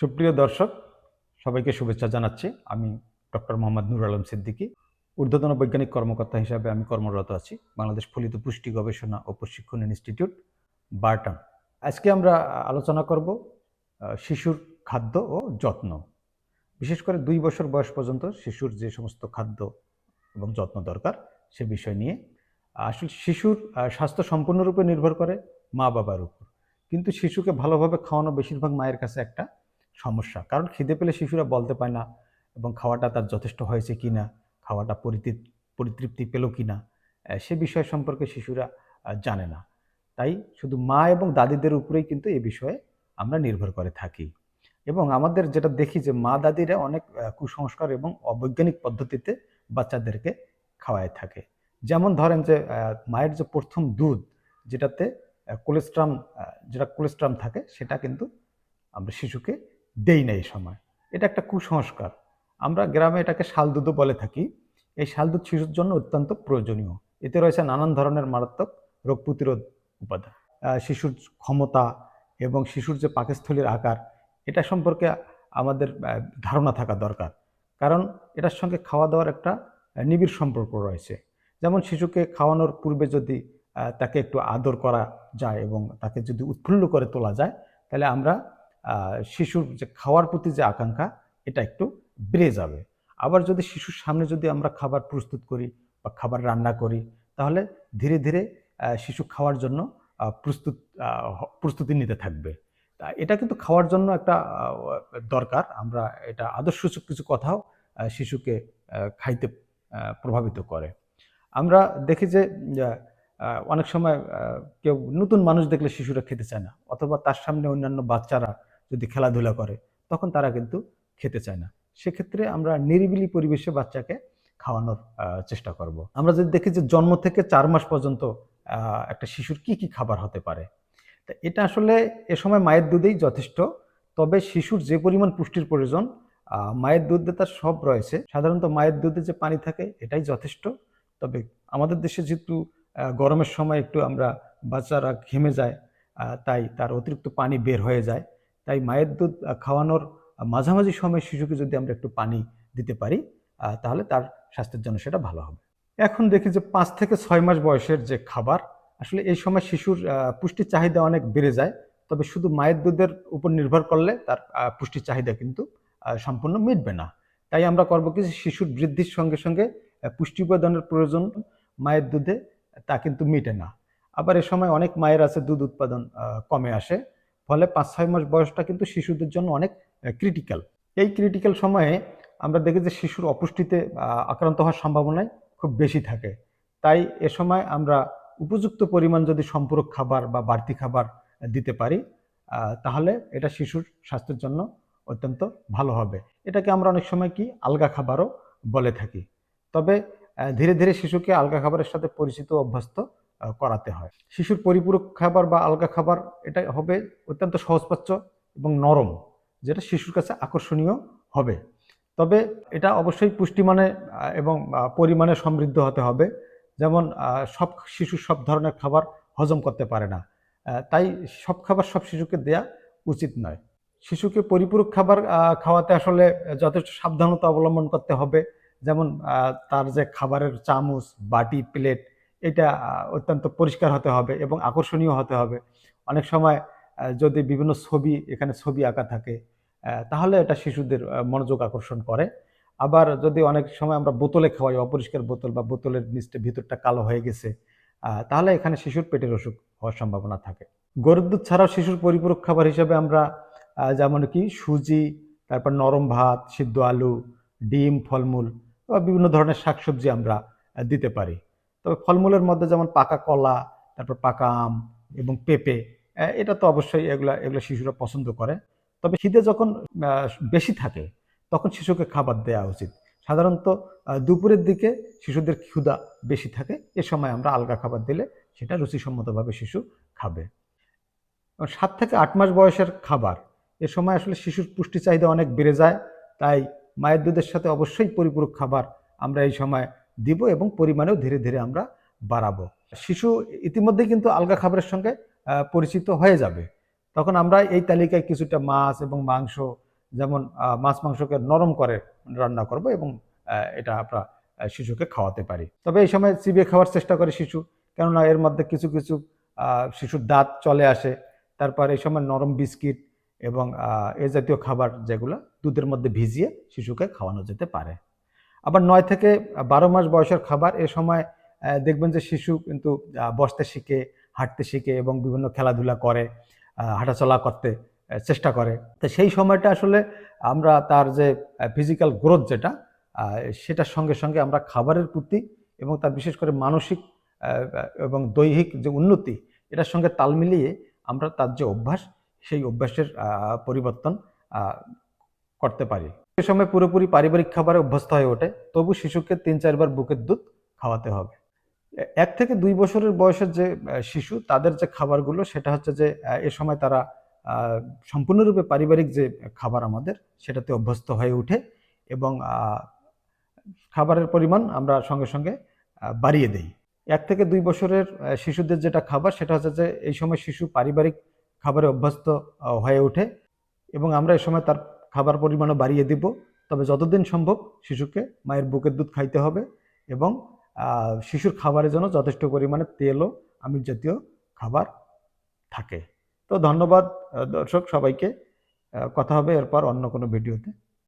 সুপ্রিয় দর্শক, সবাইকে শুভেচ্ছা জানাচ্ছি। আমি ডক্টর মোহাম্মদ নুর আলম সিদ্দিকী, ঊর্ধ্বতন বৈজ্ঞানিক কর্মকর্তা হিসাবে আমি কর্মরত আছি, বাংলাদেশ ফলিত পুষ্টি গবেষণা ও প্রশিক্ষণ ইনস্টিটিউট বার্টাম আজকে আমরা আলোচনা করব শিশুর খাদ্য ও যত্ন। বিশেষ করে দুই বছর বয়স পর্যন্ত শিশুর যে সমস্ত খাদ্য এবং যত্ন দরকার, সে বিষয় নিয়ে। আসলে শিশুর স্বাস্থ্য সম্পূর্ণরূপে নির্ভর করে মা বাবার উপর। কিন্তু শিশুকে ভালোভাবে খাওয়ানো বেশিরভাগ মায়ের কাছে একটা সমস্যা। কারণ খিদে পেলে শিশুরা বলতে পায় না এবং খাওয়াটা তার যথেষ্ট হয়েছে কি না, খাওয়াটা পরিতৃপ পরিতৃপ্তি পেল কি না সে বিষয় সম্পর্কে শিশুরা জানে না। তাই শুধু মা এবং দাদিদের উপরেই কিন্তু এ বিষয়ে আমরা নির্ভর করে থাকি। এবং আমাদের যেটা দেখি যে মা দাদিরা অনেক কুসংস্কার এবং অবৈজ্ঞানিক পদ্ধতিতে বাচ্চাদেরকে খাওয়ায় থাকে। যেমন ধরেন যে মায়ের যে প্রথম দুধ, যেটাতে কোলেস্ট্রাম যেটা কোলেস্ট্রাম থাকে, সেটা কিন্তু আমরা শিশুকে দেই না এই সময়। এটা একটা কুসংস্কার। আমরা গ্রামে এটাকে শাল দুধও বলে থাকি। এই শাল দুধ শিশুর জন্য অত্যন্ত প্রয়োজনীয়। এতে রয়েছে নানান ধরনের মারাত্মক রোগ প্রতিরোধ উপাদান। শিশুর ক্ষমতা এবং শিশুর যে পাকস্থলীর আকার, এটা সম্পর্কে আমাদের ধারণা থাকা দরকার। কারণ এটার সঙ্গে খাওয়া দাওয়ার একটা নিবিড় সম্পর্ক রয়েছে। যেমন শিশুকে খাওয়ানোর পূর্বে যদি তাকে একটু আদর করা যায় এবং তাকে যদি উৎফুল্ল করে তোলা যায়, তাহলে আমরা শিশুর যে খাওয়ার প্রতি যে আকাঙ্ক্ষা, এটা একটু বেড়ে যাবে। আবার যদি শিশুর সামনে যদি আমরা খাবার প্রস্তুত করি বা খাবার রান্না করি, তাহলে ধীরে ধীরে শিশু খাওয়ার জন্য প্রস্তুত প্রস্তুতি নিতে থাকবে। তা এটা কিন্তু খাওয়ার জন্য একটা দরকার। আমরা এটা আদর্শসূচক কিছু কথাও শিশুকে খাইতে প্রভাবিত করে। আমরা দেখি যে অনেক সময় কেউ নতুন মানুষ দেখলে শিশুরা খেতে চায় না, অথবা তার সামনে অন্যান্য বাচ্চারা যদি খেলাধুলা করে, তখন তারা কিন্তু খেতে চায় না। সেক্ষেত্রে আমরা নিরিবিলি পরিবেশে বাচ্চাকে খাওয়ানোর চেষ্টা করব। আমরা যদি দেখি যে জন্ম থেকে চার মাস পর্যন্ত একটা শিশুর কি কি খাবার হতে পারে, তা এটা আসলে এ সময় মায়ের দুধেই যথেষ্ট। তবে শিশুর যে পরিমাণ পুষ্টির প্রয়োজন মায়ের দুধে তার সব রয়েছে। সাধারণত মায়ের দুধে যে পানি থাকে, এটাই যথেষ্ট। তবে আমাদের দেশে যেহেতু গরমের সময় একটু আমরা বাচ্চারা ঘেমে যায় তাই তার অতিরিক্ত পানি বের হয়ে যায়। তাই মায়ের দুধ খাওয়ানোর মাঝামাঝি সময় শিশুকে যদি আমরা একটু পানি দিতে পারি তাহলে তার স্বাস্থ্যের জন্য সেটা ভালো হবে। এখন দেখি যে পাঁচ থেকে ছয় মাস বয়সের যে খাবার, আসলে এই সময় শিশুর পুষ্টির চাহিদা অনেক বেড়ে যায়, তবে শুধু মায়ের দুধের উপর নির্ভর করলে তার পুষ্টির চাহিদা কিন্তু সম্পূর্ণ মিটবে না। তাই আমরা করব কি শিশুর বৃদ্ধির সঙ্গে সঙ্গে পুষ্টি উপাদানের প্রয়োজন মায়ের দুধে তা কিন্তু মিটে না। আবার এ সময় অনেক মায়ের আছে দুধ উৎপাদন কমে আসে ফলে পাঁচ, ছয় মাস বয়সটা কিন্তু শিশুদের জন্য অনেক ক্রিটিক্যাল এই ক্রিটিক্যাল সময়ে আমরা দেখি যে শিশুর অপুষ্টিতে আক্রান্ত হওয়ার সম্ভাবনাই খুব বেশি থাকে। তাই এ সময় আমরা উপযুক্ত পরিমাণ যদি সম্পূরক খাবার বা বাড়তি খাবার দিতে পারি তাহলে এটা শিশুর স্বাস্থ্যের জন্য অত্যন্ত ভালো হবে। এটাকে আমরা অনেক সময় কি আলগা খাবারও বলে থাকি। তবে ধীরে ধীরে শিশুকে আলগা খাবারের সাথে পরিচিত অভ্যস্ত করাতে হয়। শিশুর পরিপূরক খাবার বা আলগা খাবার এটা হবে অত্যন্ত সহজপাচ্য এবং নরম, যেটা শিশুর কাছে আকর্ষণীয় হবে। তবে এটা অবশ্যই পুষ্টিমানে এবং পরিমাণে সমৃদ্ধ হতে হবে। যেমন সব শিশু সব ধরনের খাবার হজম করতে পারে না। তাই সব খাবার সব শিশুকে দেয়া উচিত নয়। শিশুকে পরিপূরক খাবার খাওয়াতে আসলে যথেষ্ট সাবধানতা অবলম্বন করতে হবে। যেমন তার যে খাবারের চামচ, বাটি, প্লেট এটা অত্যন্ত পরিষ্কার হতে হবে এবং আকর্ষণীয় হতে হবে। অনেক সময় যদি বিভিন্ন ছবি, এখানে ছবি আঁকা থাকে তাহলে এটা শিশুদের মনোযোগ আকর্ষণ করে। আবার যদি অনেক সময় আমরা বোতলে খাওয়াই, অপরিষ্কার বোতল বা বোতলের নিচটা, ভিতরটা কালো হয়ে গেছে তাহলে এখানে শিশুর পেটের অসুখ হওয়ার সম্ভাবনা থাকে। গরুর দুধ ছাড়াও শিশুর পরিপূরক খাবার হিসেবে আমরা যেমন কি সুজি, তারপর নরম ভাত, সিদ্ধ আলু, ডিম, ফলমূল বা বিভিন্ন ধরনের শাকসবজি আমরা দিতে পারি। তবে ফলমূলের মধ্যে যেমন পাকা কলা, তারপর পাকা আম এবং পেঁপে এটা তো অবশ্যই এগুলা, এগুলো শিশুরা পছন্দ করে। তবে শীতে যখন বেশি থাকে, তখন শিশুকে খাবার দেওয়া উচিত। সাধারণত দুপুরের দিকে শিশুদের ক্ষুধা বেশি থাকে, এ সময় আমরা আলগা খাবার দিলে সেটা রুচিসম্মতভাবে শিশু খাবে। সাত থেকে আট মাস বয়সের খাবার, এ সময় আসলে শিশুর পুষ্টি চাহিদা অনেক বেড়ে যায়, তাই মায়ের দুধের সাথে অবশ্যই পরিপূরক খাবার আমরা এই সময় দিব এবং পরিমাণেও ধীরে ধীরে আমরা বাড়াবো। শিশু ইতিমধ্যেই কিন্তু আলগা খাবারের সঙ্গে পরিচিত হয়ে যাবে। তখন আমরা এই তালিকায় কিছুটা মাছ এবং মাংস, যেমন মাছ মাংসকে নরম করে রান্না করব এবং এটা আমরা শিশুকে খাওয়াতে পারি। তবে এই সময় চিবিয়ে খাওয়ার চেষ্টা করে শিশু, কেননা এর মধ্যে কিছু কিছু শিশুর দাঁত চলে আসে। তারপর এই সময় নরম বিস্কিট এবং এ জাতীয় খাবার যেগুলো দুধের মধ্যে ভিজিয়ে শিশুকে খাওয়ানো যেতে পারে। আবার নয় থেকে বারো মাস বয়সের খাবার এ সময় দেখবেন যে শিশু কিন্তু বসতে শিখে, হাঁটতে শিখে এবং বিভিন্ন খেলাধুলা করে হাঁটাচলা করতে চেষ্টা করে। তো সেই সময়টা আসলে আমরা তার যে ফিজিক্যাল গ্রোথ যেটা সেটার সঙ্গে সঙ্গে আমরা খাবারের প্রতি এবং তার বিশেষ করে মানসিক এবং দৈহিক যে উন্নতি, এটার সঙ্গে তাল মিলিয়ে আমরা তার যে অভ্যাস, সেই অভ্যাসের পরিবর্তন করতে পারি। সে সময় পুরোপুরি পারিবারিক খাবারে অভ্যস্ত হয়ে ওঠে। তবু শিশুকে তিন চারবার বুকের দুধ খাওয়াতে হবে। এক থেকে দুই বছরের বয়সের যে শিশু, তাদের যে খাবারগুলো, সেটা হচ্ছে যে এ সময় তারা সম্পূর্ণরূপে পারিবারিক যে খাবার আমাদের, সেটাতে অভ্যস্ত হয়ে ওঠে এবং খাবারের পরিমাণ আমরা সঙ্গে সঙ্গে বাড়িয়ে দেই। এক থেকে দুই বছরের শিশুদের যেটা খাবার, সেটা হচ্ছে যে, এই সময় শিশু পারিবারিক খাবারে অভ্যস্ত হয়ে ওঠে এবং আমরা এই সময় তার খাবার পরিমাণও বাড়িয়ে দিব। তবে যতদিন সম্ভব শিশুকে মায়ের বুকের দুধ খাইতে হবে এবং শিশুর খাবারের জন্য যথেষ্ট পরিমাণে তেল ও আমিষ জাতীয় খাবার থাকে। তো ধন্যবাদ দর্শক সবাইকে। কথা হবে এরপর অন্য কোনো ভিডিওতে।